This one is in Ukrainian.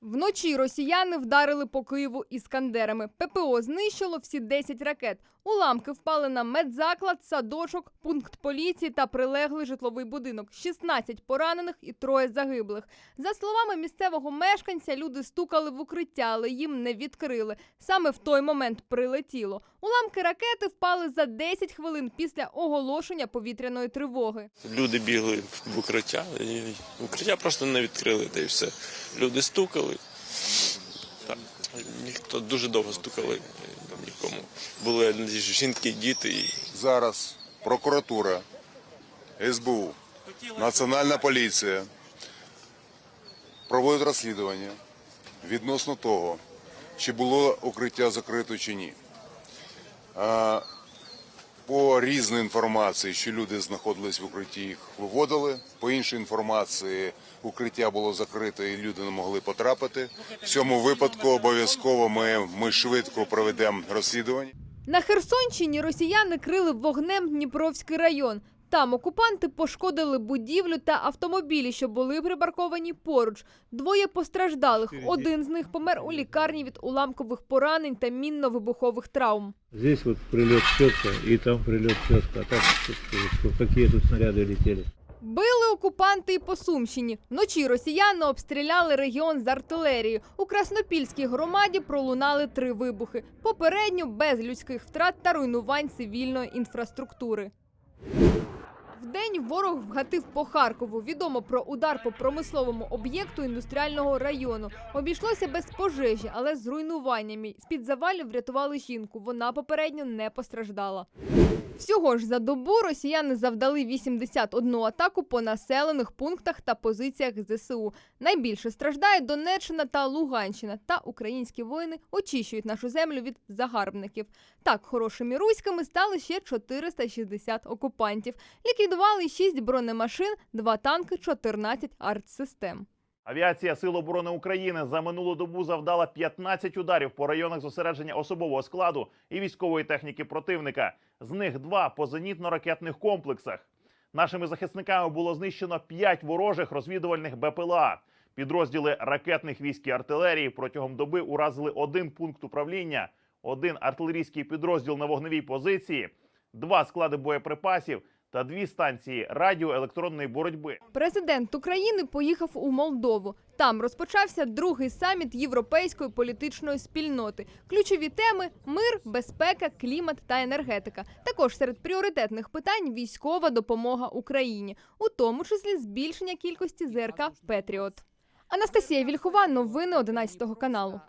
Вночі росіяни вдарили по Києву іскандерами. ППО знищило всі 10 ракет. Уламки впали на медзаклад, садочок, пункт поліції та прилеглий житловий будинок. 16 поранених і троє загиблих. За словами місцевого мешканця, люди стукали в укриття, але їм не відкрили. Саме в той момент прилетіло. Уламки ракети впали за 10 хвилин після оголошення повітряної тривоги. Люди бігли в укриття, укриття просто не відкрили, та й все. Люди стукали. Так, ніхто дуже довго стукали, нікому. Були жінки, діти. І... Зараз прокуратура, СБУ, Національна поліція проводять розслідування відносно того, чи було укриття закрито чи ні. Різній інформації, що люди знаходились в укритті, їх виводили. По іншій інформації, укриття було закрите і люди не могли потрапити. В цьому випадку обов'язково ми, ми швидко проведемо розслідування. На Херсонщині росіяни крили вогнем Дніпровський район. Там окупанти пошкодили будівлю та автомобілі, що були припарковані поруч. Двоє постраждалих. Один з них помер у лікарні від уламкових поранень та мінно-вибухових травм. Здесь вот прилет четко, и там прилет четко. А так, какие тут снаряды летели. Били окупанти і по Сумщині. Вночі росіяни обстріляли регіон з артилерії. У Краснопільській громаді пролунали три вибухи. Попередньо без людських втрат та руйнувань цивільної інфраструктури. Вдень ворог вгатив по Харкову. Відомо про удар по промисловому об'єкту індустріального району. Обійшлося без пожежі, але з руйнуваннями. З-під завалів врятували жінку. Вона попередньо не постраждала. Всього ж за добу росіяни завдали 81 атаку по населених пунктах та позиціях ЗСУ. Найбільше страждають Донеччина та Луганщина. Та українські воїни очищують нашу землю від загарбників. Так, хорошими руськими стали ще 460 окупантів. Ліквідували 6 бронемашин, 2 танки, 14 артсистем. Авіація Сил оборони України за минулу добу завдала 15 ударів по районах зосередження особового складу і військової техніки противника. З них два по зенітно-ракетних комплексах. Нашими захисниками було знищено 5 ворожих розвідувальних БПЛА. Підрозділи ракетних військ і артилерії протягом доби уразили один пункт управління, один артилерійський підрозділ на вогневій позиції, два склади боєприпасів та дві станції радіоелектронної боротьби. Президент України поїхав у Молдову. Там розпочався другий саміт європейської політичної спільноти. Ключові теми мир, безпека, клімат та енергетика. Також серед пріоритетних питань військова допомога Україні, у тому числі збільшення кількості ЗРК Петріот. Анастасія Вільхова, новини 11 каналу.